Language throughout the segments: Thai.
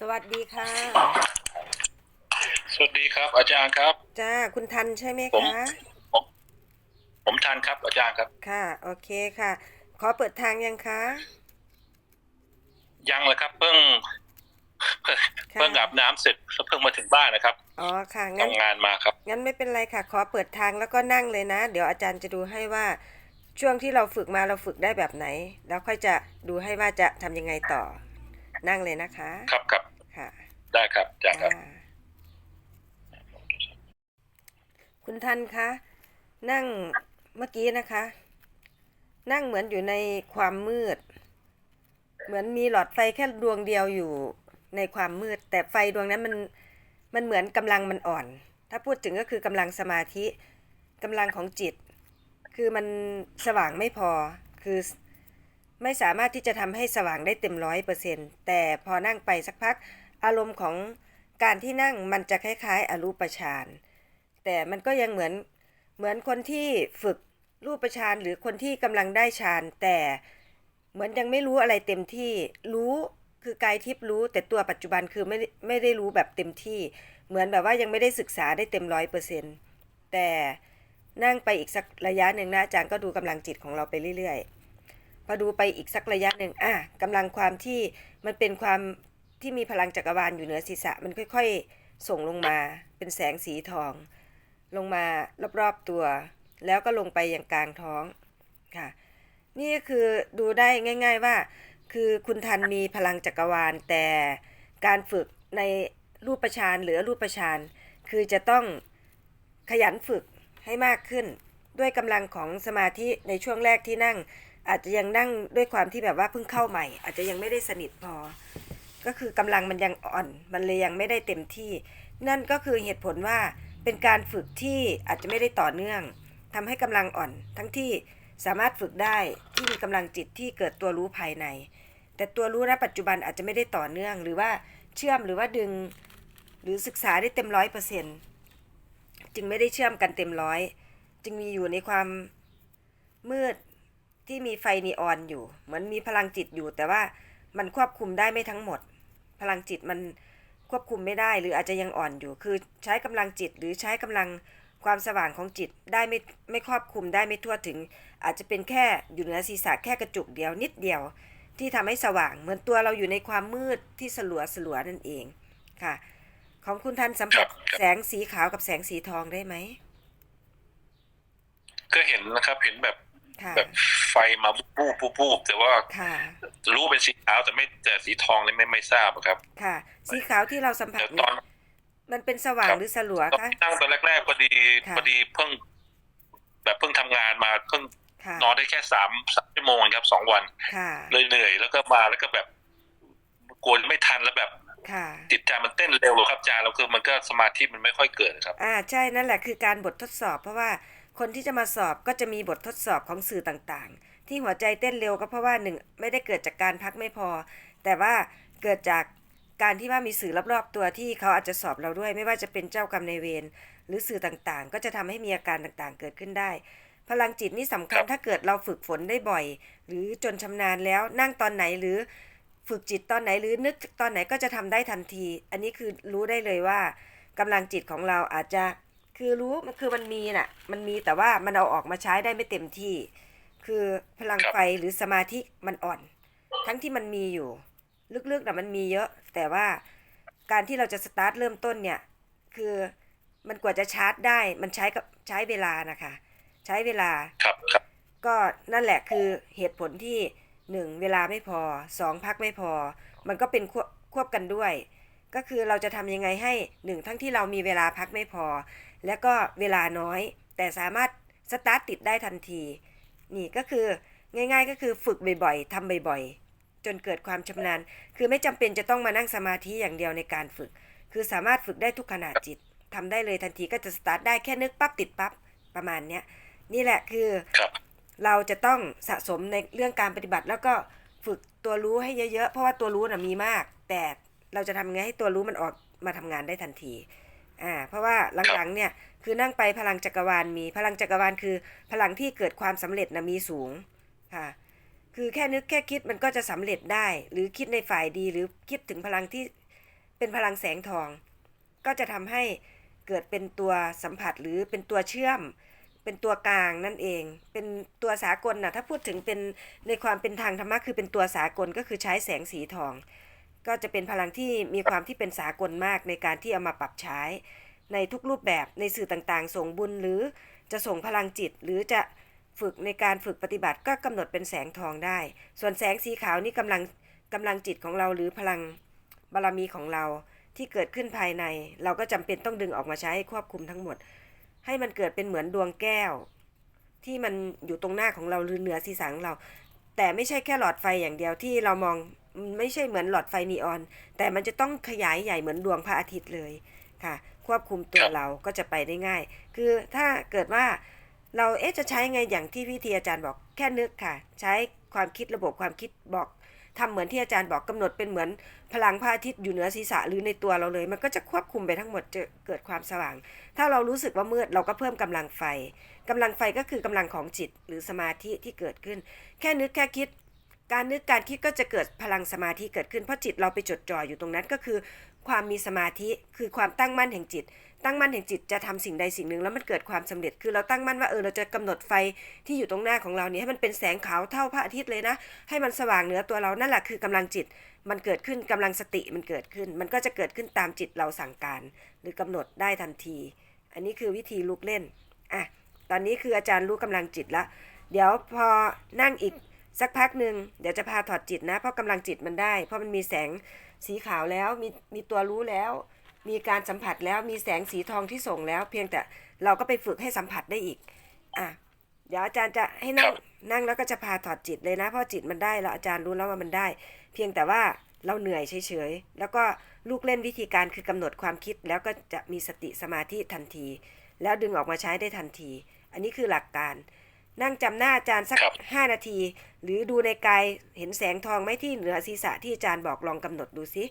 สวัสดีค่ะ สวัสดีครับ อาจารย์ครับ จ้า คุณทันใช่ไหมผม คะ ผมผมทันครับอาจารย์ครับ ค่ะ โอเคค่ะ ขอเปิดทางยังคะ ยังเลยครับ เพิ่งเพิ่งเพิ่งอาบน้ำเสร็จแล้วเพิ่งมาถึงบ้านนะครับอ๋อค่ะ งั้น ทำงานมาครับ งั้นไม่เป็นไรค่ะ ขอเปิดทางแล้วก็นั่งเลยนะ เดี๋ยวอาจารย์จะดูให้ว่า ช่วงที่เราฝึกมาเราฝึกได้แบบไหน แล้วค่อยจะดูให้ว่าจะทำยังไงต่อ นั่งเลยนะคะ ครับครับค่ะ ได้ครับอาจารย์ครับอ่าคุณทันคะ นั่งเมื่อกี้นะคะ นั่งเหมือนอยู่ในความมืด เหมือนมีหลอดไฟแค่ดวงเดียวอยู่ในความมืด แต่ไฟดวงนั้นมันมันเหมือนกำลังมันอ่อน ถ้าพูดถึงก็คือกำลังสมาธิกำลังของจิต คือมันสว่างไม่พอ คือ ไม่สามารถที่จะทำให้สว่างได้เต็มร้อยเปอร์เซ็นต์แต่พอนั่งไปสักพัก อารมณ์ของการที่นั่งมันจะคล้ายๆ อรูปฌานแต่มันก็ยังเหมือนเหมือนคนที่ฝึกรูปฌานหรือคนที่กำลังได้ฌานแต่เหมือนยังไม่รู้อะไรเต็มที่รู้คือกายทิพย์รู้ แต่ตัวปัจจุบันคือไม่ไม่ได้รู้แบบเต็มที่ เหมือนแบบว่ายังไม่ได้ศึกษาได้เต็มร้อยเปอร์เซ็นต์แต่นั่งไปอีกสักระยะหนึ่งนะอาจารย์ก็ดูกำลังจิตของเราไปเรื่อยๆ พอดูไปอีกสักระยะหนึ่งอะกำลังความที่มันเป็นความที่มีพลังจักรวาลอยู่เหนือศีรษะมันค่อยๆ ส่งลงมาเป็นแสงสีทอง ลงมารอบๆตัว แล้วก็ลงไปอย่างกลางท้องค่ะ นี่ก็คือดูได้ง่าย ๆว่า คือคุณทันมีพลังจักรวาล แต่การฝึกในรูปฌานหรืออรูปฌานคือจะต้องขยันฝึกให้มากขึ้น ด้วยกำลังของสมาธิในช่วงแรกที่นั่ง อาจจะยังนั่งด้วยความที่แบบว่าเพิ่งเข้าใหม่ อาจจะยังไม่ได้สนิทพอ ก็คือกำลังมันยังอ่อน มันเลยยังไม่ได้เต็มที่ นั่นก็คือเหตุผลว่าเป็นการฝึกที่อาจจะไม่ได้ต่อเนื่องทำให้กำลังอ่อน ทั้งที่สามารถฝึกได้ที่มีกำลังจิตที่เกิดตัวรู้ภายใน แต่ตัวรู้ณปัจจุบันอาจจะไม่ได้ต่อเนื่อง หรือว่าเชื่อมหรือว่าดึง หรือศึกษาได้เต็มร้อยเปอร์เซ็นจึงไม่ได้เชื่อมกันเต็มร้อย จึงมีอยู่ในความมืด ที่มีไฟนีออนอยู่ เหมือนมีพลังจิตอยู่ แต่ว่ามันควบคุมได้ไม่ทั้งหมด พลังจิตมันควบคุมไม่ได้หรืออาจจะยังอ่อนอยู่ คือใช้กำลังจิตหรือใช้กำลังความสว่างของจิตได้ไม่ไม่ครอบคุมได้ไม่ทั่วถึง อาจจะเป็นแค่อยู่เหนือศีรษะแค่กระจุกเดียวนิดเดียว ที่ทำให้สว่าง เหมือนตัวเราอยู่ในความมืดที่สลัวสลัวนั่นเองค่ะ ของคุณทันสัมผัสครับแสงสีขาวกับแสงสีทองได้ไหมก็เห็นนะครับเห็นแบบค่ะ แบบไฟมาบูบบูบบูบแต่ว่าค่ะรู้เป็นสีขาวแต่ไม่แต่สีทองนี่ไม่ไม่ทราบครับ ค่ะ สีขาวที่เราสัมผัสแต่ตเนี่อยนมันเป็นสว่างครับหรือสลัวตอนคะที่นั่งตอนแรกๆพอดีค่ะพอดีเพิ่ง แบบเพิ่งทำงานมาเพิ่งค่ะนอนได้แค่สามสามชั่วโมงครับสองวันค่ะเลยเหนื่อยแล้วก็มาแล้วก็แบบกลัวไม่ทันแล้วแบบค่ะจิตใจมันเต้นเร็วครับอาจารย์แล้วคือมันก็สมาธิมันไม่ค่อยเกิดครับ อ่าใช่นั่นแหละคือการบททดสอบเพราะว่า คนที่จะมาสอบก็จะมีบททดสอบของสื่อต่างๆ ที่หัวใจเต้นเร็วก็เพราะว่าหนึ่งไม่ได้เกิดจากการพักไม่พอ แต่ว่าเกิดจากการที่ว่ามีสื่อรอบๆตัวที่เขาอาจจะสอบเราด้วย ไม่ว่าจะเป็นเจ้ากรรมนายเวรหรือสื่อต่างๆ ก็จะทำให้มีอาการต่างๆ เกิดขึ้นได้ พลังจิตนี่สำคัญครับถ้าเกิดเราฝึกฝนได้บ่อย หรือจนชำนาญแล้วนั่งตอนไหนหรือฝึกจิตตอนไหนหรือนึกตอนไหนก็จะทำได้ทันที อันนี้คือรู้ได้เลยว่ากำลังจิตของเราอาจจะ คือรู้มันคือมันมีน่ะ มันมีแต่ว่ามันเอาออกมาใช้ได้ไม่เต็มที่ คือพลังครับไฟหรือสมาธิมันอ่อน ทั้งที่มันมีอยู่ ลึกๆนะมันมีเยอะ แต่ว่าการที่เราจะสตาร์ทเริ่มต้นเนี่ย คือมันกว่าจะชาร์จได้ มันใช้กับใช้เวลานะคะ ใช้เวลาครับครับก็นั่นแหละคือเหตุผลที่หนึ่งเวลาไม่พอสองพักไม่พอ มันก็เป็นควบควบกันด้วย ก็คือเราจะทำยังไงให้หนึ่งทั้งที่เรามีเวลาพักไม่พอ แล้วก็เวลาน้อย แต่สามารถสตาร์ทติดได้ทันที นี่ก็คือง่าย ๆ ก็คือฝึกบ่อยๆทำบ่อยๆ จนเกิดความชำนาญ คือไม่จำเป็นจะต้องมานั่งสมาธิอย่างเดียวในการฝึก คือสามารถฝึกได้ทุกขณะจิตทำได้เลยทันทีก็จะสตาร์ทได้แค่นึกปั๊บติดปั๊บประมาณเนี้ยนี่แหละคือครับเราจะต้องสะสมในเรื่องการปฏิบัติ แล้วก็ฝึกตัวรู้ให้เยอะๆ เพราะว่าตัวรู้น่ะมีมาก แต่เราจะทำยังไงให้ตัวรู้มันออกมาทำงานได้ทันที อ่าเพราะว่าหลังๆเนี่ยคือนั่งไปพลังจักรวาลมีพลังจักรวาลคือ พลังที่เกิดความสำเร็จนะมีสูงค่ะคือแค่นึกแค่คิดมันก็จะสำเร็จได้ หรือคิดในฝ่ายดีหรือคิดถึงพลังที่เป็นพลังแสงทอง ก็จะทำให้เกิดเป็นตัวสัมผัสหรือเป็นตัวเชื่อม เป็นตัวกลางนั่นเอง เป็นตัวสากลนะถ้าพูดถึงเป็นในความเป็นทางธรรมะคือเป็นตัวสากลก็คือใช้แสงสีทอง ก็จะเป็นพลังที่มีความที่เป็นสากลมากในการที่เอามาปรับใช้ ในทุกรูปแบบในสื่อต่างๆ ส่งบุญหรือจะส่งพลังจิต หรือจะฝึกในการฝึกปฏิบัติก็กำหนดเป็นแสงทองได้ ส่วนแสงสีขาวนี่กำลังกำลังจิตของเราหรือพลังบารมีของเราที่เกิดขึ้นภายใน เราก็จำเป็นต้องดึงออกมาใช้ควบคุมทั้งหมด ให้มันเกิดเป็นเหมือนดวงแก้ว ที่มันอยู่ตรงหน้าของเราหรือเหนือศีรษะของเรา แต่ไม่ใช่แค่หลอดไฟอย่างเดียวที่เรามอง ไม่ใช่เหมือนหลอดไฟนีออน แต่มันจะต้องขยายใหญ่เหมือนดวงพระอาทิตย์เลยค่ะ ควบคุมตัวครับเราก็จะไปได้ง่าย คือถ้าเกิดว่าเราเอ๊ะจะใช้ไงอย่างที่พี่ทีอาจารย์บอกแค่นึกค่ะ ใช้ความคิดระบบความคิดบอกทำเหมือนที่อาจารย์บอกกำหนดเป็นเหมือนพลังพระอาทิตย์อยู่เหนือศีรษะหรือในตัวเราเลย มันก็จะควบคุมไปทั้งหมดจะเกิดความสว่าง ถ้าเรารู้สึกว่ามืดเราก็เพิ่มกำลังไฟกำลังไฟก็คือกำลังของจิตหรือสมาธิที่เกิดขึ้น แค่นึกแค่คิด การนึกการคิดก็จะเกิดพลังสมาธิเกิดขึ้นเพราะจิตเราไปจดจ่ออยู่ตรงนั้นก็คือ ความมีสมาธิคือความตั้งมั่นแห่งจิต ตั้งมั่นแห่งจิตจะทำสิ่งใดสิ่งหนึ่งแล้วมันเกิดความสำเร็จคือเราตั้งมั่นว่าเออเราจะกำหนดไฟที่อยู่ตรงหน้าของเราเนี่ยให้มันเป็นแสงขาวเท่าพระอาทิตย์เลยนะ ให้มันสว่างเหนือตัวเรานั่นแหละคือกำลังจิต มันเกิดขึ้นกำลังสติมันเกิดขึ้น มันก็จะเกิดขึ้นตามจิตเราสั่งการ หรือกำหนดได้ทันที อันนี้คือวิธีลุกเล่นอะตอนนี้คืออาจารย์รู้กำลังจิตละเดี๋ยวพอนั่งอีก สักพักหนึ่งเดี๋ยวจะพาถอดจิตนะ เพราะกำลังจิตมันได้ เพราะมันมีแสงสีขาวแล้ว มีมีตัวรู้แล้ว มีการสัมผัสแล้วมีแสงสีทองที่ส่งแล้ว เพียงแต่เราก็ไปฝึกให้สัมผัสได้อีก อะเดี๋ยวอาจารย์จะให้นั่งนั่งแล้วก็จะพาถอดจิตเลยนะ เพราะจิตมันได้แล้วอาจารย์รู้แล้วว่ามันได้ เพียงแต่ว่าเราเหนื่อยเฉยๆ แล้วก็ลูกเล่นวิธีการคือกำหนดความคิด แล้วก็จะมีสติสมาธิทันที แล้วดึงออกมาใช้ได้ทันที อันนี้คือหลักการ นั่งจำหน้าอาจารย์สักครับห้านาที หรือดูในกายเห็นแสงทองไหมที่เหนือศีรษะที่อาจารย์บอกลองกำหนดดูสิ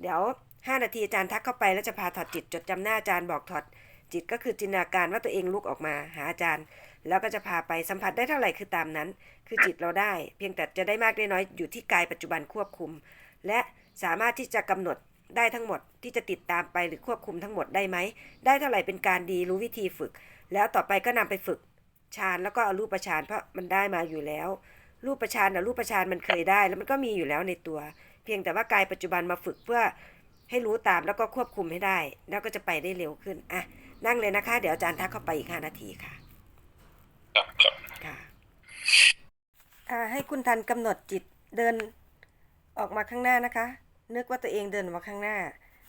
เดี๋ยวห้านาทีอาจารย์ทักเข้าไปแล้วจะพาถอดจิตจดจำหน้าอาจารย์บอกถอดจิตก็คือจินตนาการว่าตัวเองลุกออกมาหาอาจารย์ แล้วก็จะพาไปสัมผัสได้เท่าไหร่คือตามนั้น คือจิตเราได้ เพียงแต่จะได้มากได้น้อยอยู่ที่กายปัจจุบันควบคุม และสามารถที่จะกำหนดได้ทั้งหมดที่จะติดตามไปหรือควบคุมทั้งหมดได้ไหม ได้เท่าไหร่เป็นการดีรู้วิธีฝึก แล้วต่อไปก็นำไปฝึก ฌานแล้วก็เอารูปฌานเพราะมันได้มาอยู่แล้ว รูปฌานนะรูปฌานมันเคยได้ แล้วมันก็มีอยู่แล้วในตัว เพียงแต่ว่ากายปัจจุบันมาฝึกเพื่อให้รู้ตามแล้วก็ควบคุมให้ได้ แล้วก็จะไปได้เร็วขึ้นอะนั่งเลยนะคะ เดี๋ยวอาจารย์ทักเข้าไปอีกห้านาทีค่ะครับครับค่ะอ่าให้คุณทันกำหนดจิตเดินออกมาข้างหน้านะคะ นึกว่าตัวเองเดินออกมาข้างหน้า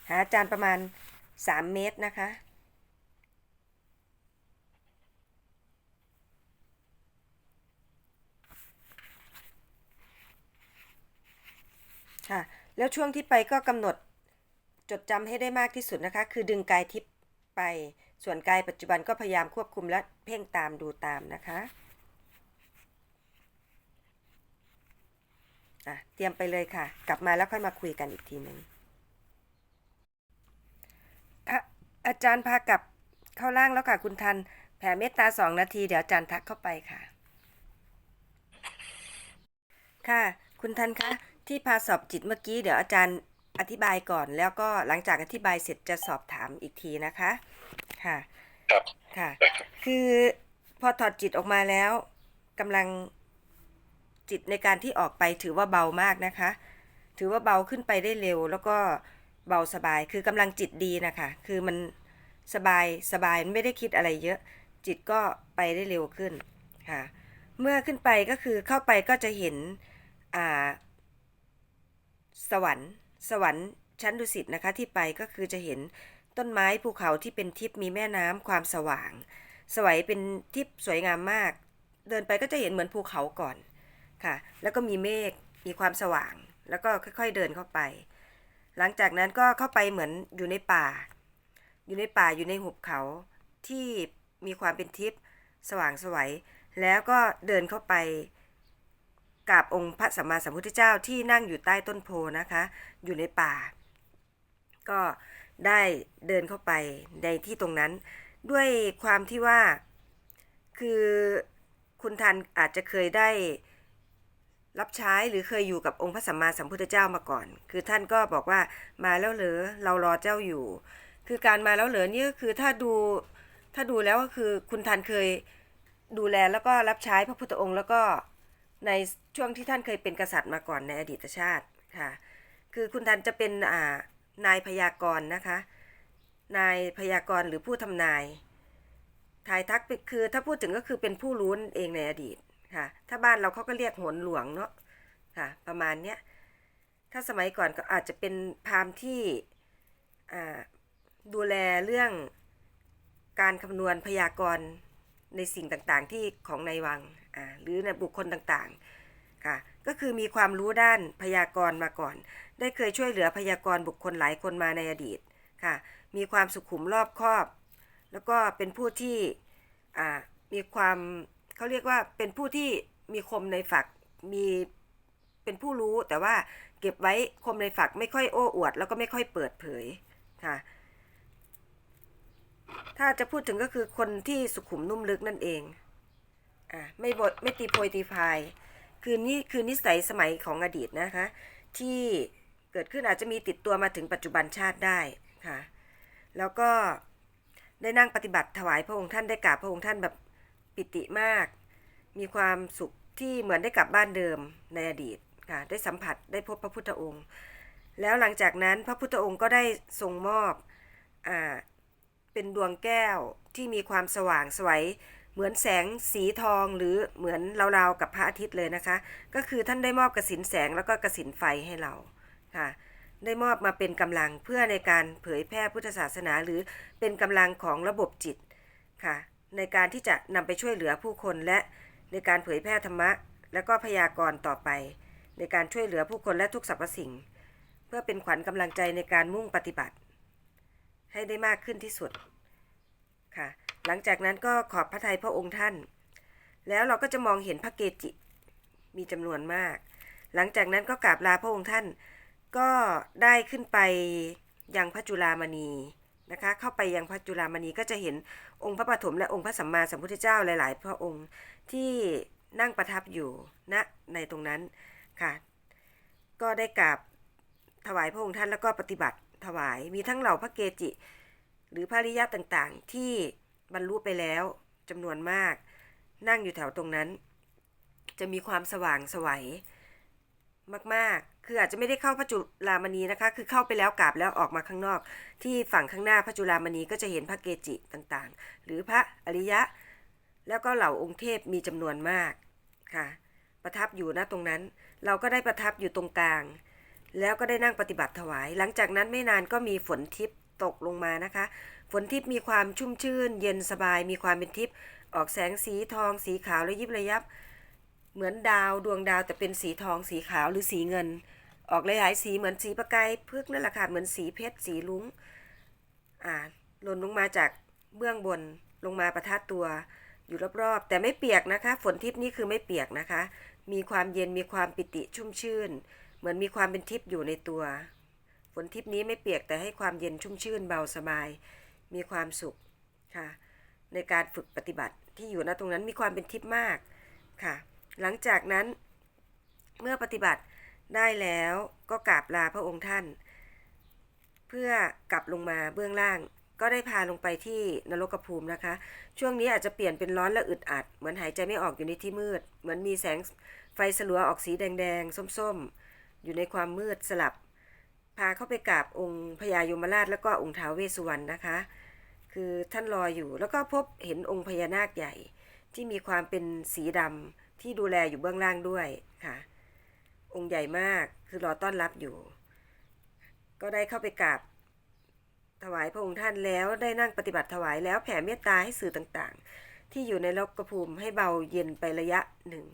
หาอาจารย์ประมาณสามเมตรนะคะ ค่ะ แล้วช่วงที่ไปก็กำหนดจดจำให้ได้มากที่สุดนะคะ คือดึงกายทิพย์ไป ส่วนกายปัจจุบันก็พยายามควบคุมและเพ่งตามดูตามนะคะอะเตรียมไปเลยค่ะ กลับมาแล้วค่อยมาคุยกันอีกทีหนึ่งอะอาจารย์พากลับเข้าล่างแล้วค่ะคุณทัน แผ่เมตตาสองนาที เดี๋ยวอาจารย์ทักเข้าไปค่ะ ค่ะ คุณทันคะ ที่พาสอบจิตเมื่อกี้เดี๋ยวอาจารย์อธิบายก่อน แล้วก็หลังจากอธิบายเสร็จจะสอบถามอีกทีนะคะ ค่ะ ครับ ค่ะได้ครับคือพอถอดจิตออกมาแล้วกำลังจิตในการที่ออกไปถือว่าเบามากนะคะ ถือว่าเบาขึ้นไปได้เร็ว แล้วก็เบาสบาย คือกำลังจิตดีนะคะ คือมันสบายสบายไม่ได้คิดอะไรเยอะ จิตก็ไปได้เร็วขึ้นค่ะ เมื่อขึ้นไปก็คือเข้าไปก็จะเห็นอ่า สวรรค์ สวรรค์ ชั้นดุสิตนะคะที่ไปก็คือจะเห็นต้นไม้ภูเขาที่เป็นทิพย์มีแม่น้ำความสว่าง สวยเป็นทิพย์สวยงามมาก เดินไปก็จะเห็นเหมือนภูเขาก่อนค่ะ แล้วก็มีเมฆมีความสว่าง แล้วก็ค่อยๆเดินเข้าไป หลังจากนั้นก็เข้าไปเหมือนอยู่ในป่า อยู่ในป่าอยู่ในหุบเขาที่มีความเป็นทิพย์สว่างสวยแล้วก็เดินเข้าไป กราบองค์พระสัมมาสัมพุทธเจ้าที่นั่งอยู่ใต้ต้นโพนะคะ อยู่ในป่า ก็ได้เดินเข้าไปในที่ตรงนั้น ด้วยความที่ว่าคือคุณทันอาจจะเคยได้รับใช้หรือเคยอยู่กับองค์พระสัมมาสัมพุทธเจ้ามาก่อน คือท่านก็บอกว่ามาแล้วเหรอเรารอเจ้าอยู่ คือการมาแล้วเหรอนี่ก็คือถ้าดูถ้าดูแล้วก็คือคุณทันเคยดูแลแล้วก็รับใช้พระพุทธองค์แล้วก็ ในช่วงที่ท่านเคยเป็นกษัตริย์มาก่อนในอดีตชาติค่ะ คือคุณทันจะเป็นอ่านายพยากรณ์นะคะ นายพยากรณ์หรือผู้ทำนาย ทายทักคือถ้าพูดถึงก็คือเป็นผู้รู้เองในอดีตค่ะ ถ้าบ้านเราเขาก็เรียกหนหลวงเนาะค่ะ ประมาณเนี้ย ถ้าสมัยก่อนก็อาจจะเป็นพามที่อ่าดูแลเรื่องการคำนวณพยากรณ์ในสิ่งต่างๆที่ของในวัง หรือในบุคคลต่างๆค่ะก็คือมีความรู้ด้านพยากรณ์มาก่อน ได้เคยช่วยเหลือพยากรณ์บุคคลหลายคนมาในอดีตค่ะ มีความสุขุมรอบคอบ แล้วก็เป็นผู้ที่อ่ามีความเขาเรียกว่าเป็นผู้ที่มีคมในฝักมีเป็นผู้รู้แต่ว่าเก็บไว้คมในฝักไม่ค่อยโอ้อวด แล้วก็ไม่ค่อยเปิดเผยค่ะ ถ้าจะพูดถึงก็คือคนที่สุขุมนุ่มลึกนั่นเอง อ่าไม่บดไม่ตีโพยตีพาย คือนี่คือนิสัยสมัยของอดีตนะคะ ที่เกิดขึ้นอาจจะมีติดตัวมาถึงปัจจุบันชาติได้ค่ะ แล้วก็ได้นั่งปฏิบัติถวายพระองค์ท่านได้กราบพระองค์ท่านแบบปิติมาก มีความสุขที่เหมือนได้กลับบ้านเดิมในอดีตค่ะได้สัมผัสได้พบพระพุทธองค์ แล้วหลังจากนั้นพระพุทธองค์ก็ได้ทรงมอบอ่าเป็นดวงแก้วที่มีความสว่างไสวย เหมือนแสงสีทองหรือเหมือนราวๆกับพระอาทิตย์เลยนะคะ ก็คือท่านได้มอบกสินแสงแล้วก็กสินไฟให้เราค่ะได้มอบมาเป็นกำลังเพื่อในการเผยแพร่พุทธศาสนา หรือเป็นกำลังของระบบจิตค่ะในการที่จะนำไปช่วยเหลือผู้คนและในการเผยแพร่ธรรมะ และก็พยากรณ์ต่อไป ในการช่วยเหลือผู้คนและทุกสรรพสิ่ง เพื่อเป็นขวัญกำลังใจในการมุ่งปฏิบัติ ให้ได้มากขึ้นที่สุดค่ะ หลังจากนั้นก็ขอบพระทัยพระองค์ท่าน แล้วเราก็จะมองเห็นพระเกจิมีจำนวนมาก หลังจากนั้นก็กราบลาพระองค์ท่าน ก็ได้ขึ้นไปยังพระจุลามณีนะคะ เข้าไปยังพระจุลามณีก็จะเห็นองค์พระปฐมและองค์พระสัมมาสัมพุทธเจ้าหลาย ๆ พระองค์ที่นั่งประทับอยู่ณในตรงนั้นค่ะ ก็ได้กราบถวายพระองค์ท่านแล้วก็ปฏิบัติถวายมีทั้งเหล่าพระเกจิ หรือพระริยะต่างๆ ที่ บรรลุไปแล้วจำนวนมาก นั่งอยู่แถวตรงนั้น จะมีความสว่างสวัยมาก ๆ คืออาจจะไม่ได้เข้าพระจุลามณีนะคะ คือเข้าไปแล้วกราบแล้วออกมาข้างนอก ที่ฝั่งข้างหน้าพระจุลามณีก็จะเห็นพระเกจิต่างๆ หรือพระอริยะ แล้วก็เหล่าองค์เทพมีจำนวนมากค่ะ ประทับอยู่ณตรงนั้น เราก็ได้ประทับอยู่ตรงกลาง แล้วก็ได้นั่งปฏิบัติถวาย หลังจากนั้นไม่นานก็มีฝนทิพย์ตกลงมานะคะ ฝนทิพย์มีความชุ่มชื่น เย็นสบายมีความเป็นทิพย์ออกแสงสีทอง สีขาวและยิบระยับ เหมือนดาวดวงดาวแต่เป็นสีทองสีขาวหรือสีเงิน ออกหลายๆสีเหมือนสีประกายเพึกนั่นแหละค่ะเหมือนสีเพชรสีลุ้งอ่าหล่นลงมาจากเบื้องบนลงมาประทัดตัวอยู่รอบๆ แต่ไม่เปียกนะคะ ฝนทิพย์นี่คือไม่เปียกนะคะ มีความเย็นมีความปิติชุ่มชื่น เหมือนมีความเป็นทิพย์อยู่ในตัว ฝนทิพย์นี้ไม่เปียกแต่ให้ความเย็นชุ่มชื่นเบาสบาย มีความสุขค่ะในการฝึกปฏิบัติที่อยู่ณตรงนั้นมีความเป็นทิพย์มากค่ะ หลังจากนั้นเมื่อปฏิบัติได้แล้วก็กราบลาพระองค์ท่าน เพื่อกลับลงมาเบื้องล่าง ก็ได้พาลงไปที่นรกภูมินะคะ ช่วงนี้อาจจะเปลี่ยนเป็นร้อนและอึดอัด เหมือนหายใจไม่ออกอยู่ในที่มืด เหมือนมีแสงไฟสลัวออกสีแดงๆ ส้มๆ อยู่ในความมืดสลับ พาเข้าไปกราบองค์พญายมราชแล้วก็องค์ท้าวเวสสุวรรณนะคะ คือท่านรออยู่แล้วก็พบเห็นองค์พญานาคใหญ่ ที่มีความเป็นสีดำที่ดูแลอยู่เบื้องล่างด้วยค่ะ องค์ใหญ่มากคือรอต้อนรับอยู่ ก็ได้เข้าไปกราบถวายพระองค์ท่านแล้วได้นั่งปฏิบัติถวายแล้วแผ่เมตตาให้สื่อต่างๆ ที่อยู่ในลกภูมิให้เบาเย็นไประยะหนึ่ง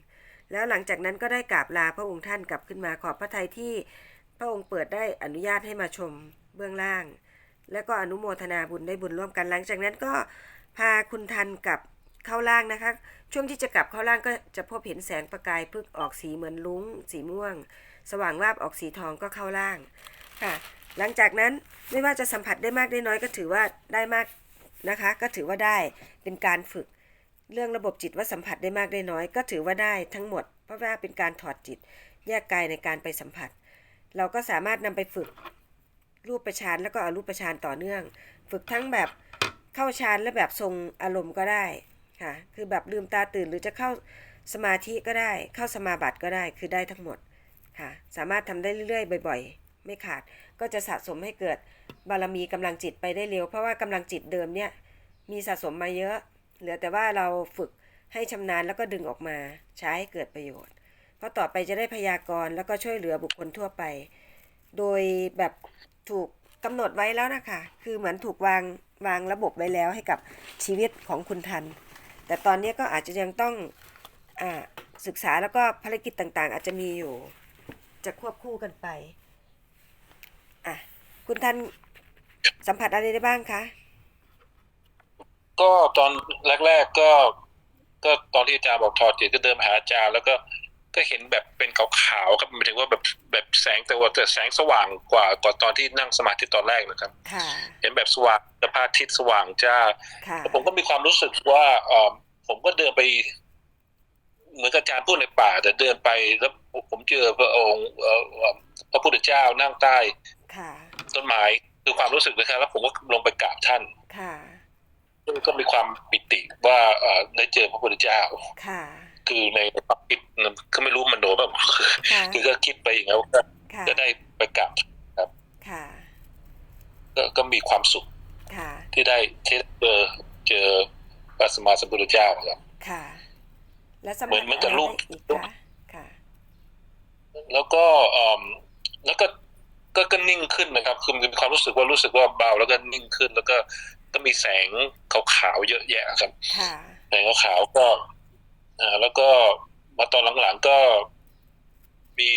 แล้วหลังจากนั้นก็ได้กราบลาพระองค์ท่านกลับขึ้นมาขอบพระทัยที่ พระองค์เปิดได้อนุญาตให้มาชมเบื้องล่าง แล้วก็อนุโมทนาบุญได้บุญร่วมกันหลังจากนั้นก็พาคุณทันกลับเข้าล่างนะคะ ช่วงที่จะกลับเข้าล่างก็จะพบเห็นแสงประกายพึกออกสีเหมือนลุ้ง สีม่วง สว่างวาบออกสีทองก็เข้าล่างค่ะ หลังจากนั้นไม่ว่าจะสัมผัสได้มากได้น้อยก็ถือว่าได้มากนะคะ ก็ถือว่าได้เป็นการฝึก เรื่องระบบจิตว่าสัมผัสได้มากได้น้อย ก็ถือว่าได้ทั้งหมด เพราะว่าเป็นการถอดจิต แยกกายในการไปสัมผัส เราก็สามารถนำไปฝึกรูปประชานแล้วก็อรูปประชานต่อเนื่อง ฝึกทั้งแบบเข้าฌานและแบบทรงอารมณ์ก็ได้ค่ะคือแบบลืมตาตื่นหรือจะเข้าสมาธิก็ได้ เข้าสมาบัติก็ได้คือได้ทั้งหมดค่ะสามารถทำได้เรื่อยๆ บ่อย ๆ ไม่ขาดก็จะสะสมให้เกิดบารมีกำลังจิตไปได้เร็ว เพราะว่ากำลังจิตเดิมเนี่ยมีสะสมมาเยอะ เหลือแต่ว่าเราฝึกให้ชำนาญแล้วก็ดึงออกมาใช้ให้เกิดประโยชน์ เพราะต่อไปจะได้พยากรณ์แล้วก็ช่วยเหลือบุคคลทั่วไป โดยแบบถูกกำหนดไว้แล้วนะคะ คือเหมือนถูกวางวางระบบไว้แล้วให้กับชีวิตของคุณทัน แต่ตอนนี้ก็อาจจะยังต้องอาศึกษาแล้วก็ภารกิจต่างๆ อาจจะมีอยู่จะควบคู่กันไป อะ คุณทันสัมผัสอะไรได้บ้างคะ ก็ตอนแรก ๆก็ ก็ตอนที่อาจารย์บอกถอดจิตก็เดินมหาอาจารย์แล้วก็ ก็เห็นแบบเป็นขาวๆครับหมายถึงว่าแบบแบบแสงแต่ว่าแต่แสงสว่างกว่ากว่าตอนที่นั่งสมาธิตอนแรกนะครับค่ะเห็นแบบสว่างแต่พระอาทิตย์สว่างจ้าค่ะแล้วผมก็มีความรู้สึกว่าเออผมก็เดินไป เหมือนกับอาจารย์พูดในป่า แต่เดินไปแล้วผมเจอพระองค์เอ่อเอ่อพระพุทธเจ้านั่งใต้ค่ะต้นไม้คือความรู้สึกนะครับแล้วผมก็ลงไปกราบท่านค่ะก็มีความปิติว่าเอ่อได้เจอพระพุทธเจ้าค่ะ คือในความคิดก็ไม่รู้มันโดแบบค่ะคือก็คิดไปอย่างนั้นว่าค่ะจะได้ไปกราบค่ะก็ก็มีความสุขค่ะที่ได้ที่เจอเจอพระสมมาสัมพุทธเจ้าครับค่ะ แล้วสมัเหมือนเหมือนกับลูกอีกคะค่ะแล้วก็เอิ่มแล้วก็ก็ก็นิ่งขึ้นนะครับ คือมีความรู้สึกว่ารู้สึกว่าเบาแล้วก็นิ่งขึ้น แล้วก็ก็มีแสงขาวๆเยอะแยะครับค่ะแสงขาวๆก็ อ่าแล้วก็มาตอนหลังๆก็มี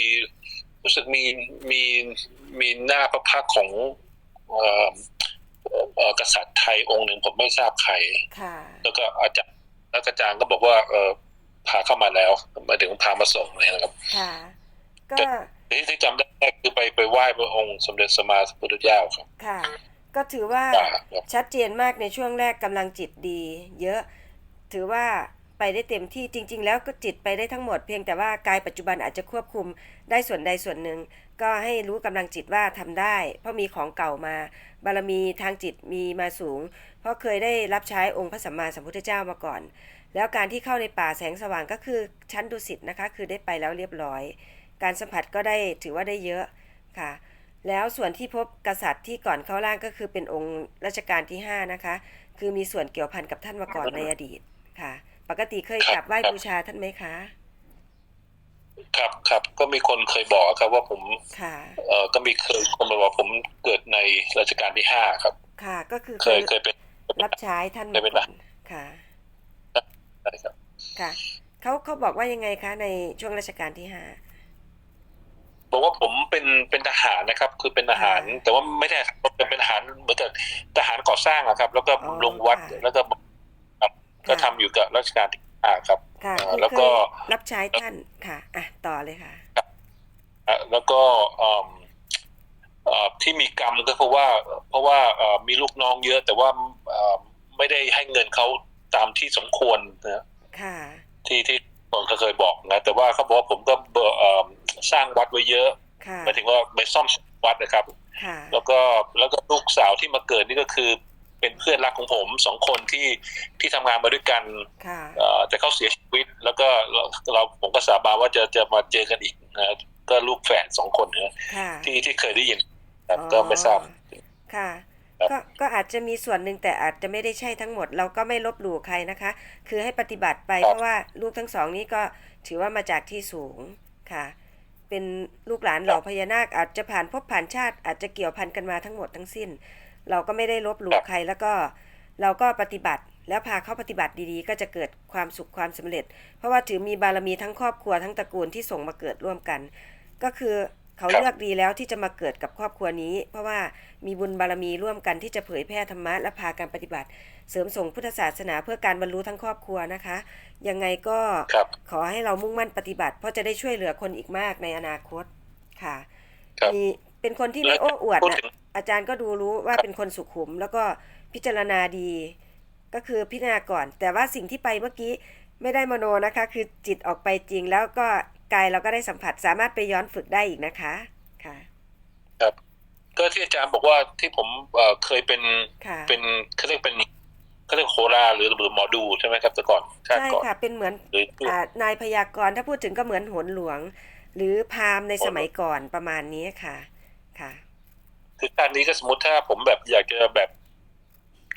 รู้สึกมีมีมีหน้าพระพักตร์ของเอ่อเอ่อกษัตริย์ไทยองค์หนึ่งผมไม่ทราบใครค่ะแล้วก็อาจารย์แล้วก็อาจารย์ก็บอกว่า เออพาเข้ามาแล้วหมายถึงพามาส่งเลยนะครับค่ะก็ที่ที่จำได้คือไปไปไหว้พระองค์สมเด็จสมมาสัมพุทธเจ้าครับค่ะ ก็ถือว่าครับชัดเจนมากในช่วงแรกกำลังจิตดี เยอะถือว่า ไปได้เต็มที่จริง ๆ แล้วก็จิตไปได้ทั้งหมดเพียงแต่ว่ากายปัจจุบันอาจจะควบคุมได้ส่วนใดส่วนหนึ่ง ก็ให้รู้กำลังจิตว่าทำได้ เพราะมีของเก่ามา บารมีทางจิตมีมาสูง เพราะเคยได้รับใช้องค์พระสัมมาสัมพุทธเจ้ามาก่อน แล้วการที่เข้าในป่าแสงสว่างก็คือชั้นดุสิตนะคะ คือได้ไปแล้วเรียบร้อย การสัมผัสก็ได้ถือว่าได้เยอะค่ะแล้วส่วนที่พบกษัตริย์ที่ก่อนเข้าร่างก็คือเป็นองค์รัชกาลที่ 5 นะคะ คือมีส่วนเกี่ยวพันกับท่านมาก่อนในอดีตค่ะ ปกติเคยกราบไหว้บูชาท่านไหมคะ ครับครับก็มีคนเคยบอกครับว่าผมค่ะเออก็มีเคยคนมาบอกผมเกิดในรัชกาลที่ห้าครับ ค่ะ ก็คือเคเคยยเคยเป็นรับใช้ท่านเคมายเป็นก่อนค่ะใช่ครับ ค่ะเขาเขาบอกว่ายังไงคะในช่วงรัชกาลที่ห้าบอกว่าผมเป็นเป็นทหารนะครับ คือเป็นทหารค่ะแต่ว่าไม่ได้เป็นเป็นทหารเหมือนกับทหารก่อสร้างอะครับ แล้วก็อ๋อลงวัดค่ะแล้วก็ครับ ก็ทำอยู่กับรัชกาลที่ห้าครับค่ะเอ่อคือแล้วเคก็ยรับใช้ท่านค่ะอะต่อเลยค่ะอะแล้วก็เอิ่มเอ่อที่มีกรรมก็เพราะว่า เพราะว่าเอ่อมีลูกน้องเยอะแต่ว่าเอ่อไม่ได้ให้เงินเขาตามที่สมควรนะค่ะที่ที่ผมเคยบอกนะแต่ว่าเขาบอกว่าผมก็เบอเอิ่มสร้างวัดไว้เยอะค่ะหมายถึงว่าไปซ่อมวัดนะครับค่ะแล้วก็แล้วก็ลูกสาวที่มาเกิดนี่ก็คือ เป็นเพื่อนรักของผมสองคนที่ที่ทำงานมาด้วยกันค่ะเอ่อแต่เขาเสียชีวิต แล้วก็เราเราผมก็สาบานว่าจะจะมาเจอกันอีกนะก็ลูกแฝดสองคนนะค่ะที่ที่เคยได้ยินครับอ๋อก็ไม่ทราบค่ะครับก็ก็อาจจะมีส่วนหนึ่งแต่อาจจะไม่ได้ใช่ทั้งหมด เราก็ไม่ลบหลู่ใครนะคะ คือให้ปฏิบัติไปครับเพราะว่าลูกทั้งสองนี้ก็ถือว่ามาจากที่สูงค่ะ เป็นลูกหลานเหล่าพญานาคอาจจะผ่านภพผ่านชาติ อาจจะเกี่ยวพันกันมาทั้งหมดทั้งสิ้น เราก็ไม่ได้ลบหลู่ใครแล้วก็เราก็ปฏิบัติแล้วพาเขาปฏิบัติดีๆ ก็จะเกิดความสุขความสำเร็จ เพราะว่าถือมีบารมีทั้งครอบครัวทั้งตระกูลที่ส่งมาเกิดร่วมกัน ก็คือเขาครับเลือกดีแล้วที่จะมาเกิดกับครอบครัวนี้ เพราะว่ามีบุญบารมีร่วมกันที่จะเผยแพร่ธรรมะและพาการปฏิบัติ เสริมส่งพุทธศาสนาเพื่อการบรรลุทั้งครอบครัวนะคะ ยังไงก็ครับขอให้เรามุ่งมั่นปฏิบัติ เพราะจะได้ช่วยเหลือคนอีกมากในอนาคตค่ะครับมี เป็นคนที่ไม่โอ้อวดพูดนะถึงอาจารย์ก็ดูรู้ว่าครับเป็นคนสุขุม แล้วก็พิจารณาดี ก็คือพิจารณาก่อน แต่ว่าสิ่งที่ไปเมื่อกี้ไม่ได้มโนนะคะ คือจิตออกไปจริง แล้วก็กายเราก็ได้สัมผัสสามารถไปย้อนฝึกได้อีกนะคะค่ะ ครับ ก็ที่อาจารย์บอกว่าที่ผมเอ่อเคยเป็นค่ะเป็นเขาเรียกเป็นเขาเรียกโคราหรือหรือหมอดูใช่ไหมครับแต่ก่อนชาติใช่ก่อนค่ะเป็นเหมือนหรืออ่านายพยากรณ์ถ้าพูดถึงก็เหมือนโหนหลวง หรือพราหมณ์ในสมัยก่อนประมาณนี้ค่ะ ค่ะคือชาตินี้ก็สมมติถ้าผมแบบอยากจะแบบ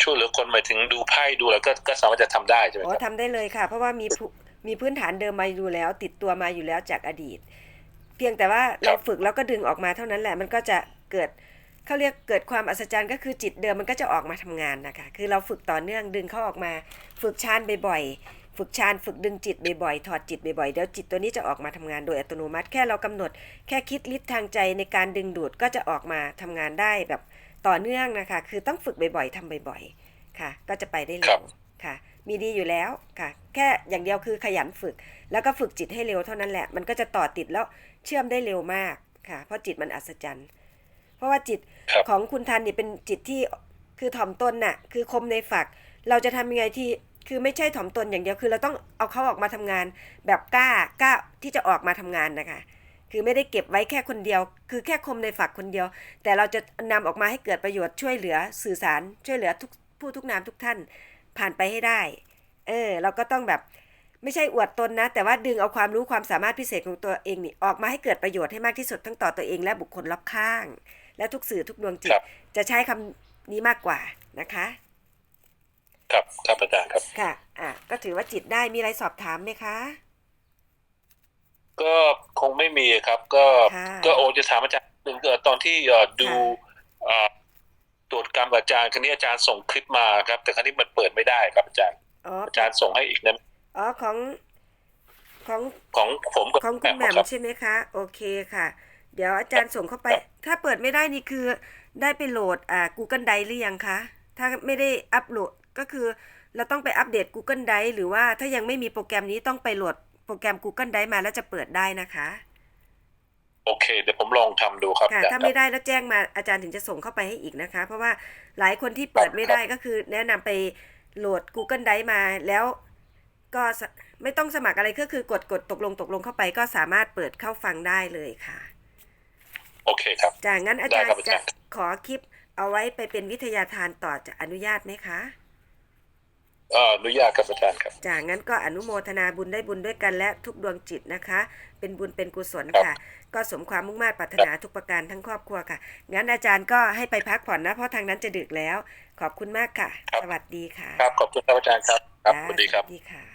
ช่วยเหลือคนหมายถึงดูไพ่ดูแล้วก็ก็สามารถจะทำได้ใช่ไหมอ๋อครับทำได้เลยค่ะ เพราะว่ามีผู้มีพื้นฐานเดิมมาอยู่แล้ว ติดตัวมาอยู่แล้วจากอดีต เพียงแต่ว่าเราฝึกแล้วก็ดึงออกมาเท่านั้นแหละ มันก็จะเกิดเขาเรียกเกิดความอัศจรรย์ก็คือจิตเดิมมันก็จะออกมาทำงานนะคะ คือเราฝึกต่อเนื่องดึงเขาออกมา ฝึกชานบ่อยๆ ฝึกชานฝึกดึงจิตบ่อยๆถอดจิตบ่อยๆเดี๋ยวจิตตัวนี้จะออกมาทำงานโดยอัตโนมัติ แค่เรากำหนด แค่คิดลิดทางใจในการดึงดูดก็จะออกมาทำงานได้แบบต่อเนื่องนะคะ คือต้องฝึกบ่อยๆทำบ่อยๆ ค่ะ ก็จะไปได้เร็วค่ะ มีดีอยู่แล้วค่ะ แค่อย่างเดียวคือขยันฝึก แล้วก็ฝึกจิตให้เร็วเท่านั้นแหละ มันก็จะต่อติดแล้วเชื่อมได้เร็วมากค่ะ เพราะจิตมันอัศจรรย์ เพราะว่าจิตครับของคุณทันเนี่ยเป็นจิตที่คือถ่อมตนน่ะ คือคมในฝัก เราจะทำยังไงที่ คือไม่ใช่ถ่อมตนอย่างเดียวคือเราต้องเอาเขาออกมาทำงาน แบบกล้ากล้าที่จะออกมาทำงานนะคะ คือไม่ได้เก็บไว้แค่คนเดียว คือแค่คมในฝักคนเดียว แต่เราจะนำออกมาให้เกิดประโยชน์ช่วยเหลือสื่อสาร ช่วยเหลือทุกผู้ทุกนามทุกท่านผ่านไปให้ได้ เออ เราก็ต้องแบบไม่ใช่อวดตนนะ แต่ว่าดึงเอาความรู้ความสามารถพิเศษของตัวเองนี่ออกมาให้เกิดประโยชน์ให้มากที่สุดทั้งต่อตัวเองและบุคคลรอบข้าง และทุกสื่อทุกดวงจิตครับจะใช้คำนี้มากกว่านะคะ ครับครับอาจารย์ครับ ค่ะ อะ ก็ถือว่าจิตได้มีอะไรสอบถามไหมคะ ก็คงไม่มีครับ ก็ค่ะก็โอจะถามอาจารย์หนึ่งเอ่อตอนที่เอ่อดูค่ะเอ่อตรวจกรรมกับอาจารย์ครั้นี้อาจารย์ส่งคลิปมาครับ แต่ครั้นี้มันเปิดไม่ได้ครับอาจารย์อ๋ออาจารย์ส่งให้อีกนะอ๋อของของของผมกับของคุณแหม่มครับใช่ไหมคะ โอเคค่ะ เดี๋ยวอาจารย์ส่งเข้าไป ถ้าเปิดไม่ได้นี่คือ ได้ไปโหลดอ่า Google Drive หรือยังคะ ถ้าไม่ได้อัปโหลด ก็คือเราต้องไปอัปเดต Google Drive หรือว่าถ้ายังไม่มีโปรแกรมนี้ต้องไปโหลดโปรแกรม Google Drive มาแล้วจะเปิดได้นะคะ โอเค เดี๋ยวผมลองทำดูครับค่ะอาจารถ้าย์คไม่รับได้แล้วแจ้งมาอาจารย์ถึงจะส่งเข้าไปให้อีกนะคะ เพราะว่าหลายคนที่เปิดไม่ได้ก็คือ แนะนำไปโหลด Google Drive มาแล้วก็สไม่ต้องสมัครอะไรก็คือกดกดตกลงตกลงเข้าไปก็สามารถเปิดเข้าฟังได้เลยค่ะ โอเคครับจากนั้นอาจารได้ครัย์บอาจะจารย์ขอคลิปเอาไว้ไปเป็นวิทยาทานต่อจะอนุญาตไหมคะเอ่ออนุญาตครับอาจารย์ครับจากนั้นก็อนุโมทนาบุญได้บุญด้วยกันและทุกดวงจิตนะคะ เป็นบุญเป็นกุศลครับค่ะ ก็สมความมุ่งมา่ปรารถนาทุกประการทั้งครอบครัวค่ะ งั้นอาจารย์ก็ให้ไปพักผ่อนนะเพราะทางนั้นจะดึกแล้ว ขอบคุณมากค่ะ สวัสดีค่ะ ครับขอบคุณครับอาจารย์ครับ ครับจ้าสวัสดีครับสวัสดีค่ะ